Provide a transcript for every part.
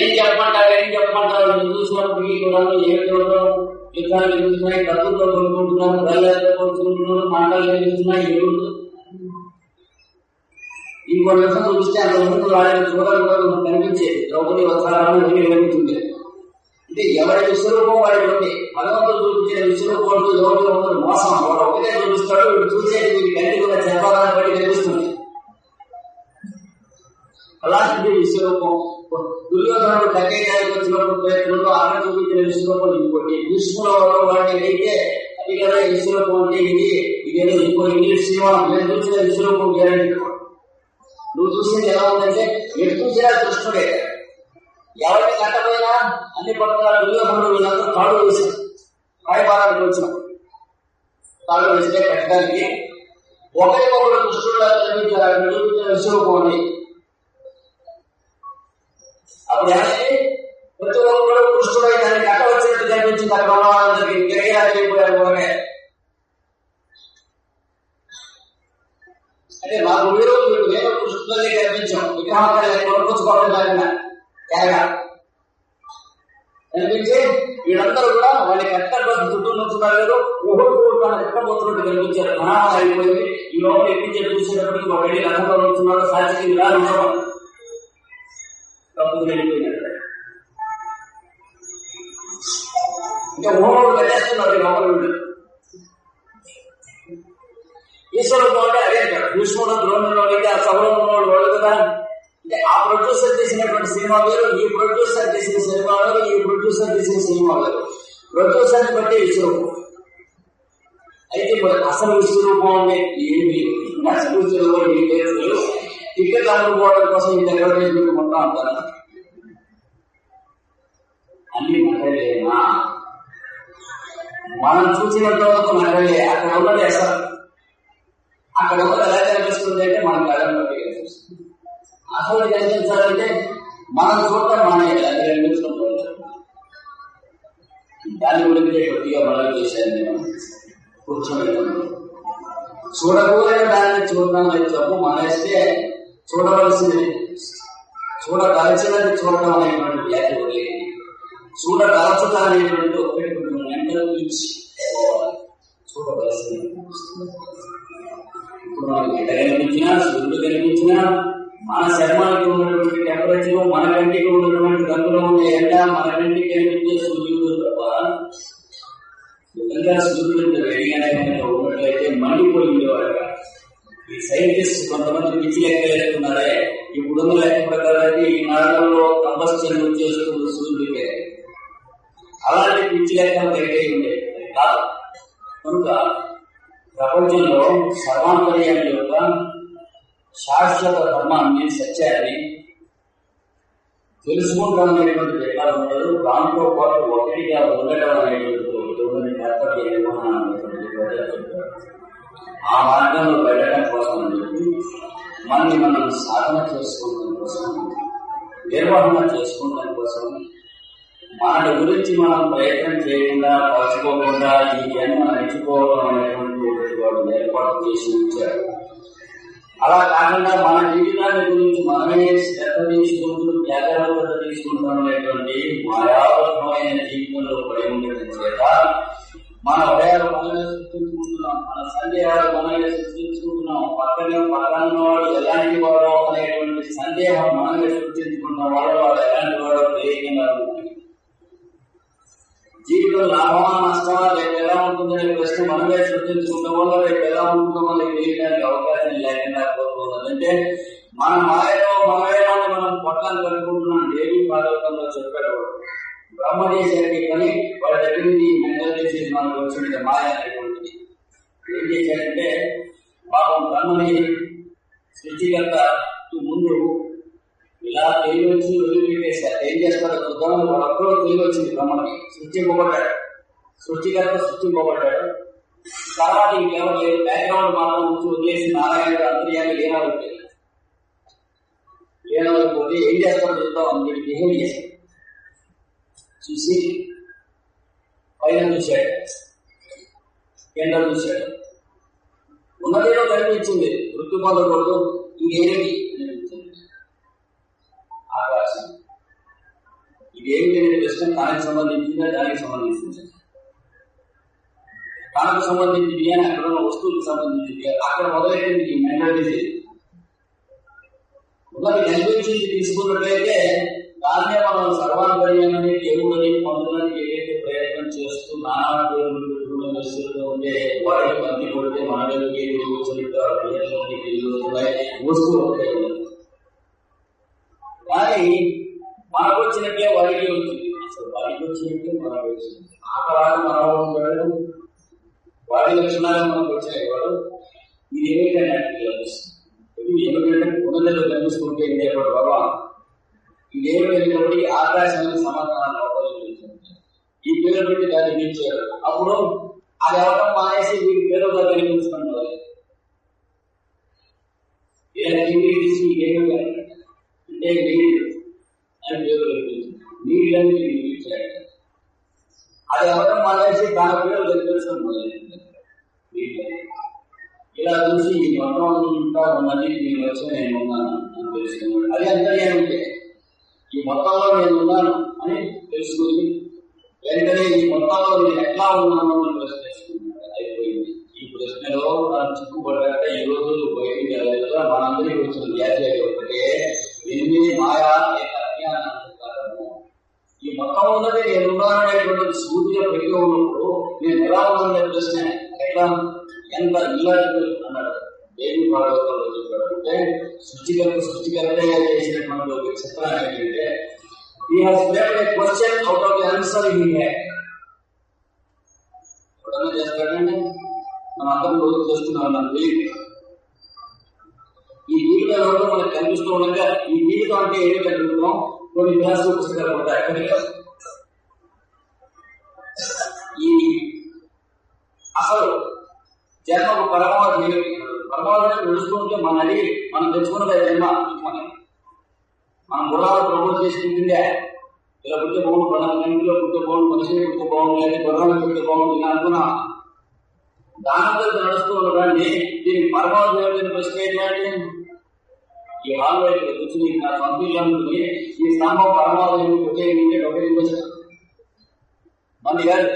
ఏం చెప్పమంటారు? ఏం చెప్పమంటారు? నేను చూసినప్పటికీ కూడా ఏం చూడడం యుద్ధాలు జరుగుతున్నాయి? డబ్బులతో కొనుక్కుంటున్నారు బయలుదేరితో కొనుక్కుంటున్నారు మాటలు జరుగుతున్నాయి ఏముంది ఇంకో నిమిషం చూస్తే అంత ముందు వాళ్ళని చూడాలి కనిపించేది. ద్రౌపది వస్త్రాలను ఏమి కనిపించింది అంటే ఎవరి విశ్వరూపం వాడి ఉంది భగవంతుడు చూపించిన విశ్వరూపం ద్రౌపది మోసం. వాడు ఒకటే చూపిస్తాడు వీడు చూసేది వీడి కంటి కూడా చెప్పాలని బట్టి తెలుస్తుంది అలాంటి విశ్వరూపం. దుర్యోధనుడు కట్టేయడానికి వచ్చినప్పుడు ప్రయత్నంలో అక్కడ చూపించిన విశ్వరూపం ఇంకోటి భీష్ముల వాడిని అయితే అది కదా విశ్వరూపం అంటే ఇది ఇదేదో ఇంకో ఇంగ్లీష్ సినిమా. నేను చూసిన విశ్వరూపం గ్యారంటీ నువ్వు చూసింది ఎలా ఉందంటే ఎటు చూసినా కృష్ణుడే. ఎవరికి కట్టపోయినా అన్ని పట్టుదల దుర్యోధనుడు వీళ్ళందరూ కాడు వేశారు రాయబారానికి వచ్చిన తాడు వేస్తే కట్టడానికి. ఒకరికొకరు కృష్ణుడు కనిపించారు విశ్వరూపం అని. అప్పుడు ఏమైంది? ప్రతి ఒక్కరు కృష్ణుడై దాన్ని కట్టవచ్చినట్టు కనిపించింది. అక్కడ ఉన్న వాళ్ళందరికీ గిరగిరాపోయారు కూడా అంటే మాకు మీరు మీకు నేను కృష్ణుడే కనిపించాం. విగ్రహాలు కొనుక్కొచ్చుకోవడం జరిగిన తేగా కనిపించి వీళ్ళందరూ కూడా వాళ్ళకి ఎక్కడ చుట్టూ నుంచున్నారు కదా ఎక్కబోతున్నట్టు కనిపించారు. మహానం అయిపోయింది. ఈ లోపల ఎక్కి చెప్పి చూసేటప్పటికి ఒక వెళ్ళి రథంలో ఉంటున్నాడు సాక్షి ఇలా ఉండడం తప్పు వెళ్ళిపోయినట్టు ఇంకా మూడు కట్టేస్తున్నారు ఈ లోపల వీళ్ళు ఈశ్వరుడు అంటే అదే అంటాడు భీష్ముడు ద్రోణుడు అయితే ఆ సభలో ఉన్నవాడు వాడు కదా అంటే ఆ ప్రొడ్యూసర్ చేసినటువంటి సినిమా వేరు ఈ ప్రొడ్యూసర్ చేసిన సినిమా వేరు ఈ ప్రొడ్యూసర్ చేసిన సినిమా వేరు ప్రొడ్యూసర్ బట్టి విశ్వరూపం అయితే మరి అసలు విశ్వరూపం అంటే ఏమి అసలు విశ్వరూపం ఏం లేదు టికెట్ అందుకోవడం కోసం ఈ అడ్వర్టైజ్మెంట్ మొత్తం అంటారు అన్ని నగలేనా మనం చూసినంత వరకు నగలే అక్కడ ఉన్నది అసలు అక్కడ ఉన్నది ఎలా కనిపిస్తుంది అంటే మనం కళ్ళని కనిపిస్తుంది. అసలు కనిపించాలంటే మనం చూడటం మానేయాలి అది కనిపించడం దాని గురించి కొద్దిగా మనం చేశాను నేను కూర్చొని చూడకూడని దాన్ని చూడడం అనేది తప్పు. మానేస్తే చూడవలసింది చూడదలచినది చూడటం అనేటువంటి వ్యాధి వదిలేదు చూడదలచుట అనేటువంటి ఒకటి కొంచెం మెంటల్ పిలిచి చూడవలసింది ఇప్పుడు మనకి ఎండ కనిపించినా సూర్యుడు కనిపించినా మన శర్మానికి ఉన్నటువంటి టెంపరేచర్ మన కంటికి ఉన్నటువంటి రంగులో ఉన్న ఎండ మన కంటికి కనిపించే సూర్యుడు తప్ప నిజంగా సూర్యుడు రెడీగానే ఉన్నట్లయితే మండిపోయి ఉండేవాడు ఈ సైంటిస్ట్ కొంతమంది పిచ్చి లెక్క లేకున్నారే ఇప్పుడున్న లెక్క ప్రకారం ఈ నాళ్ళలో కంబస్షన్ చేస్తుంది అలాంటి పిచ్చి లెక్కలు రెడీ ఉండేది కాదు. కనుక ప్రపంచంలో సర్వాంతర్యం యొక్క శాశ్వత ధర్మాన్ని సత్యాన్ని తెలుసుకుంటాం అనేటువంటి పెట్టాలు ఉండదు. దాంతో పాటు ఒకటిగా ఉండటం అనేటువంటి ఏర్పాటు ఆ మార్గంలో వెళ్ళడం కోసం అని మనని మనం సాధన చేసుకోవడం కోసం నిర్వహణ చేసుకోవడం కోసం మన గురించి మనం ప్రయత్నం చేయకుండా పరచుకోకుండా ఈ జన్మ నడిచిపోవడం అనేటువంటి వాడు ఏర్పాటు చేసి ఉంచారు అలా కాకుండా మన జీవితాన్ని గురించి మనమే శ్రద్ధ తీసుకుంటూ జాగ్రత్త తీసుకుంటాం అనేటువంటి మాయాబద్ధమైన జీవితంలో పడి ఉండటం చేత మన ఉదయాలు మనమే సృష్టించుకుంటున్నాం మన సందేహాలు మనమే సృష్టించుకుంటున్నాం పక్కనే పక్కన వాడు ఎలాంటి వాడో అనేటువంటి సందేహం మనమే సృష్టించుకుంటున్నాం వాడు వాడు ఎలాంటి వాడో తెలియకుండా జీవితం లాభమా నష్టమా రేపు ఎలా ఉంటుందనే ప్రశ్న మనమే సృష్టించుకున్న వల్ల రేపు ఎలా ఉంటుందో మనకి తెలియడానికి అవకాశం లేకుండా పోతుంది. అంటే మన మాయలో మనమేమని మనం పట్టాలు కనుక్కుంటున్నాం దేవి భాగవతంలో చెప్పాడు. వాడు. బ్రహ్మ చేసేది పని వాడి దగ్గర మెంటల్ చేసేది మనకు వచ్చిన మాయ అనేటువంటిది ఏం చేశాడంటే పాపం బ్రహ్మని సృష్టికర్త ఇలా తెలివి వచ్చి వదిలిపెట్టేశారు ఏం చేస్తారో? చూద్దాం వాడు తెలివి వచ్చింది బ్రహ్మకి సృష్టింపబడ్డాడు. సృష్టికర్త సృష్టింపబడ్డాడు. తర్వాత ఇంకెవరు లేదు బ్యాక్గ్రౌండ్ మాత్రం ఉంచి వదిలేసి నారాయణ అంతర్యాన్ని లేనవైపోయింది లేనవైపోతే ఏం చేస్తారో చూద్దాం అని బిహేవ్ చేశాడు చూసి పైన చూశాడు. కింద చూశాడు. ఉన్నదేదో కనిపించింది. మృత్యు పొందకూడదు ఇంకేమిటి ఇది ఏమిటి అనే ప్రశ్న తనకు సంబంధించిందా దానికి సంబంధించింది తనకు సంబంధించింది అని అక్కడ ఉన్న వస్తువులకు సంబంధించింది అక్కడ మొదలైంది ఈ మెంటాలిటీ ఉన్నది కనిపించింది తీసుకున్నట్లయితే దాన్నే మనం సర్వాంతర్యాన్ని దేవుడని పొందడానికి ఏదైతే ప్రయత్నం చేస్తూ నానా పేర్లు పెట్టుకున్న విషయంలో ఉంటే వాడికి పంది కొడితే మన దగ్గరికి ఏది వచ్చినట్టు ఆ ప్రయత్నానికి తిరిగి వస్తున్నాయి వస్తూ ఉంటాయి కానీ మనకు వచ్చినట్టే వారికి వచ్చింది అసలు వారికి వచ్చినట్టే మనకు వచ్చింది ఆ తర్వాత మనలో ఉంటాడు వాడి లక్షణాలు మనకు వచ్చినాయి వాడు. ఇది ఏమిటంటే లభిస్తుంది ఇది ఏమిటంటే కనిపిస్తుంటే ఇదే భగవాన్ ఇదేమి వెళ్ళినప్పటికీ ఆకాశానికి సమాధానాన్ని అవకాశం ఈ పేరు పెట్టి దాన్ని పిలిచారు అప్పుడు అది అవటం మానేసి వీడి పేరు కనిపించుకుంటారు ఇలా అంటే నీళ్ళు నీళ్ళని పిలిచాడు అది అవటం మానేసి దాని పేరు కనిపిస్తున్నారు ఇలా చూసి ఈ మొత్తం అంతా ఉన్నది నేను వచ్చి నేను ఉన్నాను అని తెలుసుకున్నాడు అది అంతా ఏమంటే ఈ మొత్తంలో నేను ఉన్నాను అని తెలుసుకుని వెంటనే ఈ మొత్తంలో నేను ఎట్లా ఉన్నాను అని ప్రశ్న వేసుకున్నాడు అయిపోయింది. ఈ ప్రశ్నలో మనం చిక్కుపడ్డాక ఈ రోజు బయటికి వెళ్ళలేదు మనందరికీ వచ్చిన వ్యాధి ఒకటే ఎన్ని మాయా లేక అజ్ఞానం. ఈ మొత్తం ఉన్నది నేను ఉన్నాననేటువంటి సూర్య పెరిగి ఉన్నప్పుడు నేను ఎలా ఉన్నాననే ప్రశ్న ఎట్లా ఎంత ఇల్లాజికల్ అన్నాడు దేవి భాగవతంలో చెప్పాడు అంటే సృష్టికర్త సృష్టికర్తగా చేసినటువంటి ఒక చిత్రం ఏంటంటే ఈ has made a question out of the answer he had ఎవడన్నా చేస్తాడండి మనం అందరం రోజు చేస్తున్నాం మన వీక్ ఈ జీవితంలో మనకు కనిపిస్తూ ఉండగా ఈ జీవితం అంటే ఏమి కలుగుతున్నాం కొన్ని వ్యాస పుస్తకాలు ఉంటాయి అక్కడికి ఈ అసలు జన్మకు పరమావధి పరమావధిని నడుచుకుంటే మన అడిగి మనం తెచ్చుకున్నదే జన్మ. మనం మనం గుర్రాలు ప్రమోట్ చేసుకుంటుందే ఇలా పుట్టే బాగుండు పన్నెండు ఇంట్లో పుట్టే బాగుండు మనిషిని పుట్టే బాగుండు లేదా గుర్రాలు పుట్టే బాగుండు ఇలా అనుకున్నా. దానంతో నడుస్తూ ఉండడాన్ని దీనికి పరమావధి ప్రశ్న ఏంటంటే ఈ హాల్లో ఇక్కడ కూర్చుని నా సొంతలు ఈ స్తంభం పరమావధి ఒకే ఇంటే మంది కాదు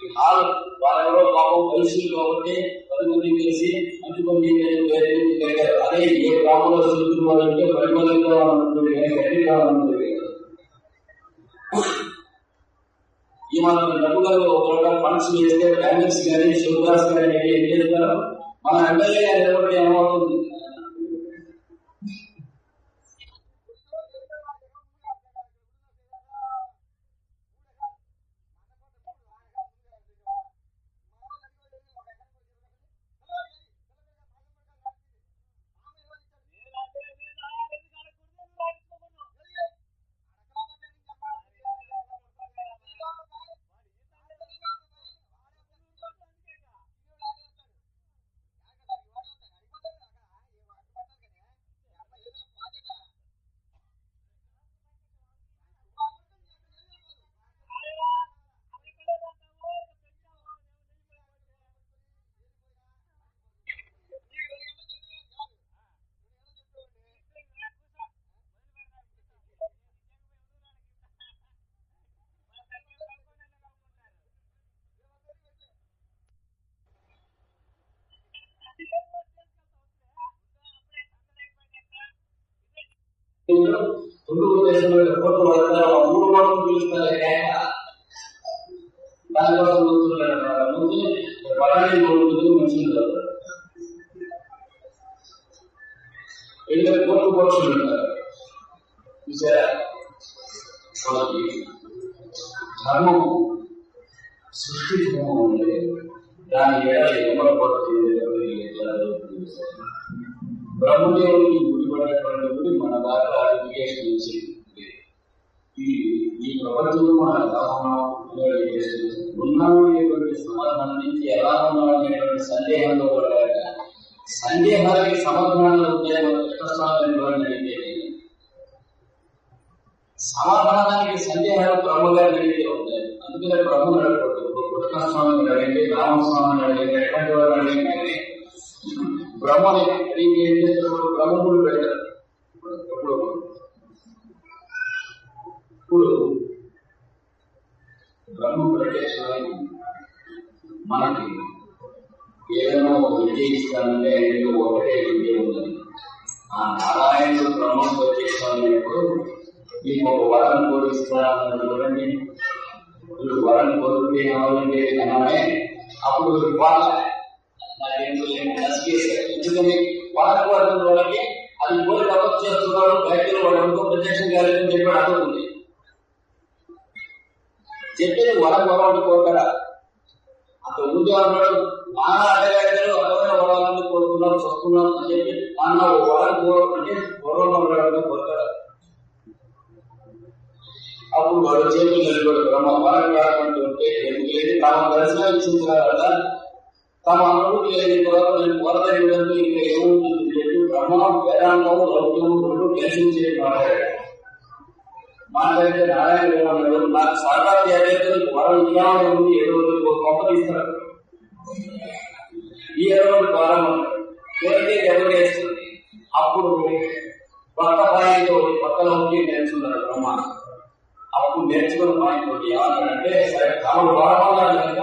ఈ హాల్ వాళ్ళెవరో పాపం వయసులు కాబట్టి పది మంది కలిసి మంచి మంది కలిగారు అదే ఏ గ్రామంలో చదువుతున్న వాళ్ళంటే పది మంది కానీ గట్టి కావాలన్నది ఈ మన డబ్బులు ఒక ఫండ్స్ వేస్తే బ్యాంక్స్ కానీ షుగర్స్ కానీ ఏం చేస్తారు మన ఎమ్మెల్యే గారు ఏమవుతుంది ముందు దేశంలో ఎప్పుడు వాళ్ళందరూ మూడు మాటలు పిలుస్తారు దానికోసం ముందున్నాడు ముందు పలాని ముందు మంచిది ఇద్దరు కోట్లు పక్షులు ఉంటారు చూసారా వాళ్ళకి దాని ఏడాది ఎవరు పడుతుంది బ్రహ్మదేవుడికి గుడిపడేటువంటి గుడి మన దాకా ఎడ్యుకేషన్ ఇది ఈ ప్రపంచంలో మన ఎలా ఉన్నాము అనేటువంటి సమాధానం నుంచి ఎలా ఉన్నాం అనేటువంటి సందేహంలో పడ్డాక సందేహాలకి సమాధానాలు ఉంటాయో కృష్ణస్వామి అడిగితే సమాధానానికి సందేహాలు బ్రహ్మగారు అడిగితే ఉంటాయి అందుకనే బ్రహ్మను కృష్ణస్వామిని అడిగింది రామస్వామిని అడిగింది ఎట్లాంటి వారు అడిగింది బ్రహ్మని అడిగి ఏం చేస్తారు? బ్రహ్మకుడు పెడతారు. ఇప్పుడు ఇప్పుడు బ్రహ్మ ప్రత్యక్షమై మనకి ఏదైనా ఒక విద్య ఇస్తానంటే ఒకటే విద్య ఉందని ఆ నారాయణుడు బ్రహ్మ ప్రత్యక్షమైనప్పుడు మీకు ఒక వరం కోరిస్తానని చూడండి వరం కోరుకుంటే ఏమవుతుంటే అన్నామే అప్పుడు వాళ్ళ ఎందుకని వాళ్ళ వరం వాళ్ళకి అది కోరి తపస్సు చేస్తున్నాడు బయటలో వాడు అనుకో ప్రత్యక్షం కాలేదని చెప్పి అర్థం చెప్పేది వరం వరం కోరుతారా అంత ముందు అన్నాడు మానవ అడగాడు అందరూ వరాలని కోరుకున్నాం చూస్తున్నాం అని చెప్పి మానవ వరం కోరుకుంటే వరంలో ఉన్నాడు కోరుతారు అప్పుడు వాడు చేతులు నిలబడి బ్రహ్మ వరం కాకుండా ఉంటే ఎందుకు లేదు తాము దర్శనం ఇచ్చింది కదా తమ అనుభూతి లేని తర్వాత నేను కోరదని విధంగా ఇంకా ఏముంటుంది చెప్పి బ్రహ్మ వేదాంతం లౌక్యం రెండు కలిసి చేసి మాట్లాడాడు మాట్లాడితే నారాయణ ఏమన్నాడు నాకు సాధారణ ఏదైతే వరం ఇవ్వాలని ఉంది ఏదో ఒక గొప్ప తీస్తారు ఈ ఎరువు వరం కోరితే ఎవరు వేస్తుంది అప్పుడు కొత్త పాయింట్ కొత్త లౌక్యం నేర్చుకున్నాడు బ్రహ్మ అప్పుడు నేర్చుకున్న పాయింట్ ఏమన్నారంటే ఏమన్నాడంటే సరే తమను వాడమన్నారు కనుక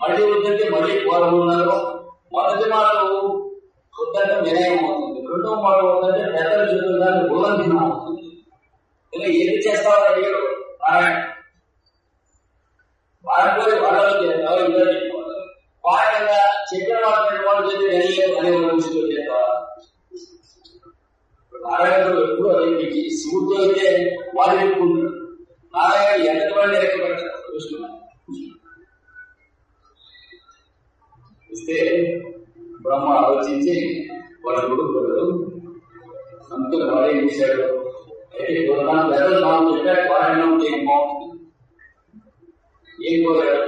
మళ్ళీ వద్దంటే మళ్ళీ కోరమన్నారు మొదటి మాటలు వద్దంటే వినయం అవుతుంది రెండో మాట వద్దంటే పెద్దలు చెప్పిన దాన్ని ఉల్లంఘన అవుతుంది ఇలా ఏది చేస్తావు అడిగాడు నారాయణ. వారిపోయి వాళ్ళలో చేస్తావు? ఇలా చెప్పారు. వాడకంగా చెప్పిన మాట వాళ్ళు చెప్పి వినలేదు అనే మనిషితో చేస్తావా నారాయణుడు ఎప్పుడు అదే శివుడితో అయితే వాడు ఎక్కుంటాడు నారాయణ ఎంతటి వాడిని ఎక్కువ కృష్ణుడు ఇస్తే బ్రహ్మ ఆలోచించి వాడు కొడుకున్నాడు అందుకని వాడే చేశాడు. అయితే కొన్నాను పెద్దలు నాకు చెప్పాడు పారాయణం ఏం బాగుంటుంది ఏం కోరాడు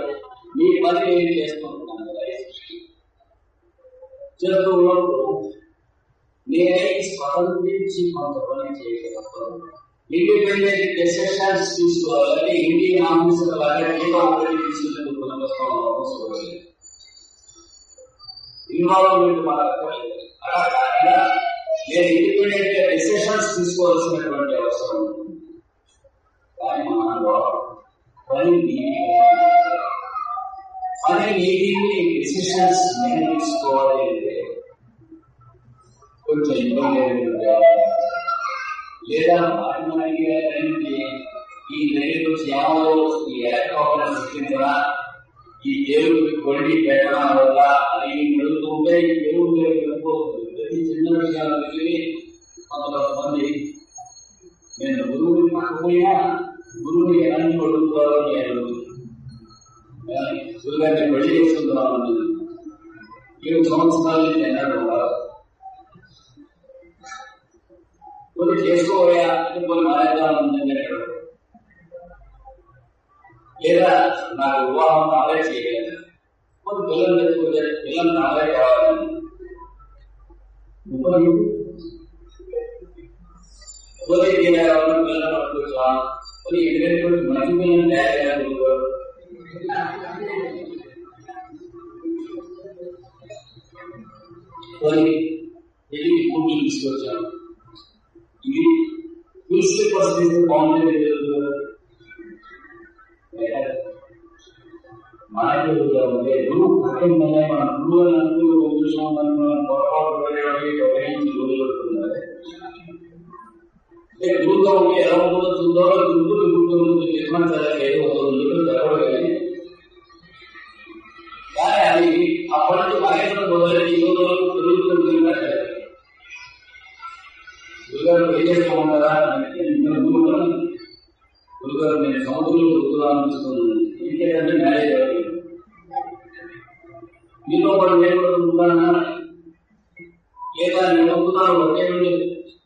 మీ పని నేను చేసుకుంటున్నాను కదా చేస్తూ ఉన్నప్పుడు నేనే స్వతంత్రించి కొంత పని చేయగలను ఇండిపెండెంట్ డెసిషన్స్ తీసుకోవాలంటే ఇండియన్ ఆఫీసర్ లాగా ఏదో ఒకటి తీసుకునేందుకు అవసరం ఇన్వాల్వ్మెంట్ మన అలా కాకుండా నేను ఇండిపెండెంట్గా డెసిషన్స్ తీసుకోవాల్సినటువంటి అవసరం ఉంది. కానీ మన పని నీది. పని నీది డెసిషన్స్ నేను తీసుకోవాలి అంటే కొంచెం ఇబ్బంది ఏమిటంటే లేదా మాటమానికి ఈ రైలు శ్యామలో ఈ ఏర్పాటు సృష్టించడా ఈ దేవుడికి కొండి పెట్టడం వల్ల అది వెళుతుంటే ఈ దేవుడి దగ్గర వెళ్ళిపోతుంది ప్రతి చిన్న విషయాలు వెళ్ళి కొంత కొంతమంది నేను గురువుని పక్కపోయినా గురువుని ఎలాంటి అడుగుతారో అని అడుగుతుంది గురుగారిని పెళ్ళి చేసుకుంటున్నాను ఏడు సంవత్సరాల నుంచి ఎన్నడూ ఉన్నారు కొన్ని చేసుకోవయా అంటే కొన్ని మానేద్దాం ఉందని అంటాడు లేదా నాకు వివాహం నావే చేయలేదు కొన్ని పిల్లలు తెచ్చుకుంటే పిల్లలు నావే కావాలని ముప్పై కొన్ని పిల్లలు పట్టుకోవచ్చా కొన్ని ఎదురైనటువంటి మంచి పిల్లలు తయారు చేయాలనుకుంటారు కొన్ని వెళ్ళి ఫుడ్ తీసుకొచ్చాను ఇది పిలిస్తే పరిస్థితి బాగుంటుంది మనకి ఉంటే గురువు పట్టిందనే మన గురువు అన్నట్టు చూసామని మనం పొరపాటు పడేవాడి ఉపయోగించి గురువు పెడుతున్నారు అంటే గురువుగా ఉంటే ఎలా ఉంటుందో చూద్దో గురువు గుర్తు నిర్మాణం ఏదో అవుతుందో చెప్పడం కానీ కానీ అది అప్పటి నుంచి మహేంద్ర మొదలైన గురుగారు ఏం చేస్తూ ఉంటారా అంటే నేను గురువులను గురుగారు నేను సముద్రంలో గురువులాంచుతున్నాను ఇంకేంటంటే మ్యారేజ్ అవుతుంది మీతో పాటు నేను కూడా ఉంటానా లేదా నేను అవుతున్నాను ఒకే నుండి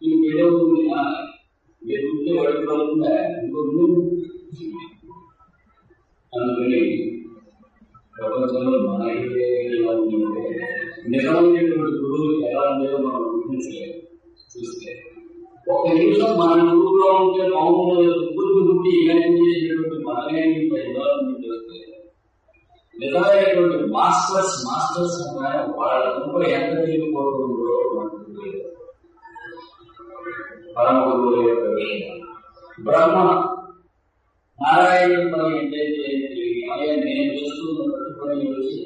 మీకు ఏదవుతుంది మీరు ఉంటే వాడికి అవుతుందా ఇంకో అందుకని ప్రపంచంలో మన ఎలా ఉందంటే నిజమైనటువంటి గురువులు ఎలా ఉండేదో మనం గుర్తించలేదు చూస్తే ఒక నిమిషం మన గురువులో ఉంటే మౌనంలో గురువు గుట్టి ఇలాంటి చేసినటువంటి మనమే ఇంత డెవలప్మెంట్ చేస్తే నిజమైనటువంటి మాస్టర్స్ మాస్టర్స్ అన్నారు వాళ్ళ గుంపు ఎంత తెలియకపోతుందో మనకు తెలియదు పరమ గురువుల యొక్క విషయం బ్రహ్మ నారాయణ పని ఏంటంటే నేను చూస్తున్న ప్రతిపని వచ్చి